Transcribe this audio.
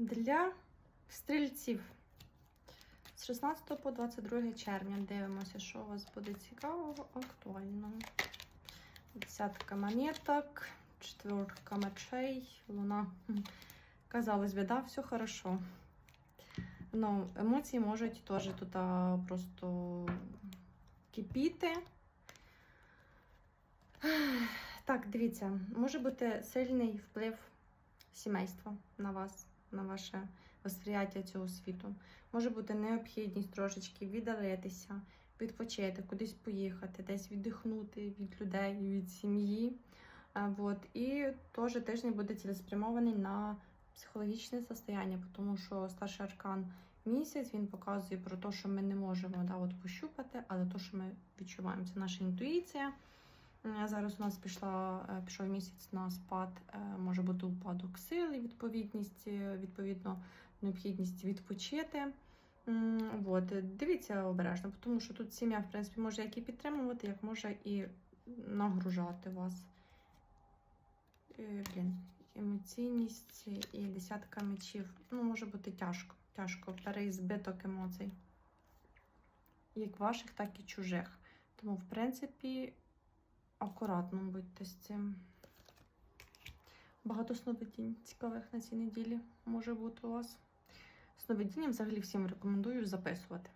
для стрільців. З 16 по 22 червня дивимося, що у вас буде цікавого, актуального. Десятка монеток, четверка мечей, луна. Казалось би, да, все хорошо. Ну, емоції можуть теж тут просто кипіти. Так, дивіться, може бути сильний вплив сімейства на вас, на ваше восприяття цього світу. Може бути необхідність трошечки віддалитися, відпочити, кудись поїхати, десь віддихнути від людей, від сім'ї. Вот. І теж тиждень буде цілеспрямований на психологічне состояння, тому що старший аркан місяць він показує про те, що ми не можемо да, от, пощупати, але те, що ми відчуваємо, це наша інтуїція. Е, Зараз у нас пішла, е, пішов місяць на спад, е, може бути упадок сили, відповідність, е, відповідно, необхідність відпочити. От, дивіться обережно, тому що тут сім'я, в принципі, може як і підтримувати, як може і нагружати вас. Блін, емоційність і десятка мечів. Ну, може бути тяжко. Тяжко, переізбиток емоцій. Як ваших, так і чужих. Тому, в принципі, акуратно будьте з цим. Багато сновидінь цікавих на цій неділі може бути у вас. Сновидіння взагалі всім рекомендую записувати.